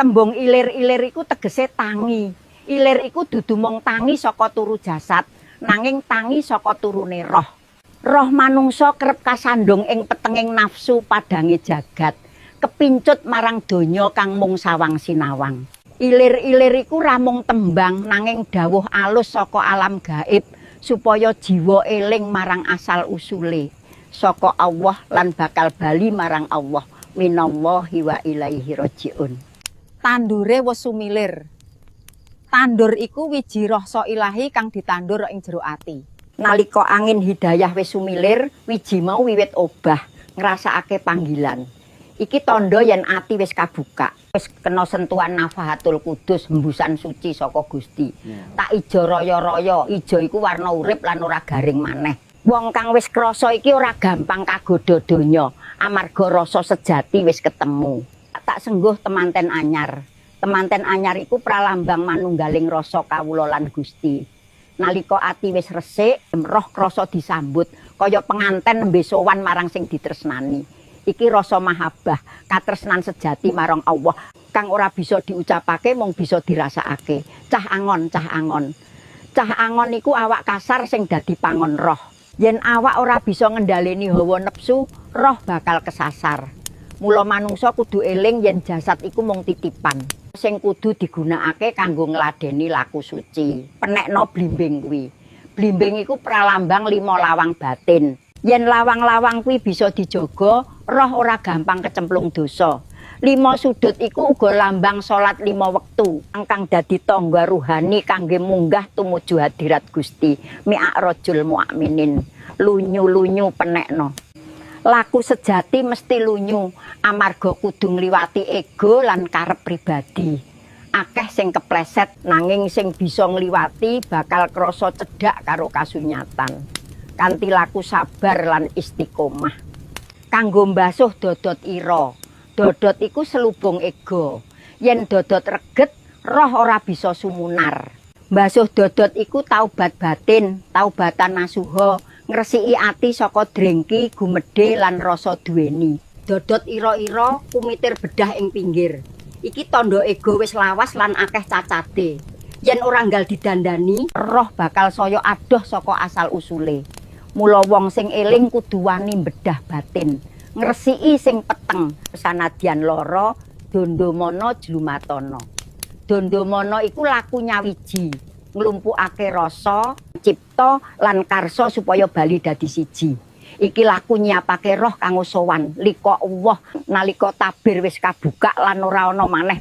Tembung ilir-ilir iku tegese tangi. Ilir iku dudu mung tangi saka turu jasad, nanging tangi saka turune roh. Roh manungsa kerep kasandung ing petenging nafsu padange jagat, kepincut marang donya kang mung sawang sinawang. Ilir-ilir iku ramung tembang nanging dawuh alus saka alam gaib supaya jiwa eling marang asal usule saka Allah lan bakal bali marang Allah minallahi wa ilaihi rajiun. Tandure wis sumilir. Tandur iku wiji rasa ilahi kang ditandur ing jero ati. Nalika angin hidayah wis sumilir, wiji mau wiwit obah, ngrasakake panggilan. Iki tandha yen ati wis kabuka, wis kena sentuhan nafahatul kudus, hembusan suci saka Gusti. Tak ijo raya-raya, ijo iku warna urip lan ora garing maneh. Wong kang wis krasa iki ora gampang kagodha donya, amarga rasa sejati wis ketemu. Sengguh temanten anyar. Temanten anyar iku pralambang manunggaling rasa kawula lan Gusti. Nalika ati wis resik, roh krasa disambut kaya penganten nembe sowan marang sing ditresnani. Iki rasa mahabbah, katresnan sejati marang Allah kang ora bisa diucapake mung bisa dirasakake. Cah angon, cah angon. Cah angon iku awak kasar sing dadi pangon roh. Yen awak ora bisa ngendhaleni hawa nepsu, roh bakal kesasar. Mula manungsa kudu eling yen jasad iku mung titipan. Sing kudu digunakake kanggo ngladeni laku suci. Penekno blimbing kuwi. Blimbing iku pralambang lima lawang batin. Yen lawang-lawang kuwi bisa dijaga, roh ora gampang kecemplung dosa. Lima sudut iku uga lambang salat lima wektu kang dadi tangga ruhani kangge munggah tumuju hadirat Gusti mi'rajul mukminin lunyu-lunyu penekno laku sejati mesti lunyu amarga kudu ngliwati ego lan karep pribadi. Akeh sing kepleset nanging sing bisa ngliwati bakal krasa cedhak karo kasunyatan. Kanthi laku sabar lan istiqomah. Kanggo mbasuh dodot ira dodot iku selubung ego. Yen dodot reget roh ora bisa sumunar. Mbasuh dodot iku taubat batin taubatan nasuha ngresiki ati saka drengki gumedhe lan rasa duweni dodot ira-ira kumitir bedah ing pinggir. Iki tandha ego wis lawas lan akeh cacate. Yen ora nggal didandani roh bakal saya adoh saka asal usule. Mula wong sing eling kudu wani bedah batin. Ngresiki sing peteng sanadyan lara dondomana jlumatana. Dondomana iku laku nyawiji nglumpukake rasa cipta lan karsa supaya bali dadi siji iki laku nyiapake roh kanggo sowan. Liko Allah nalika tabir wis kabuka lan ora ana maneh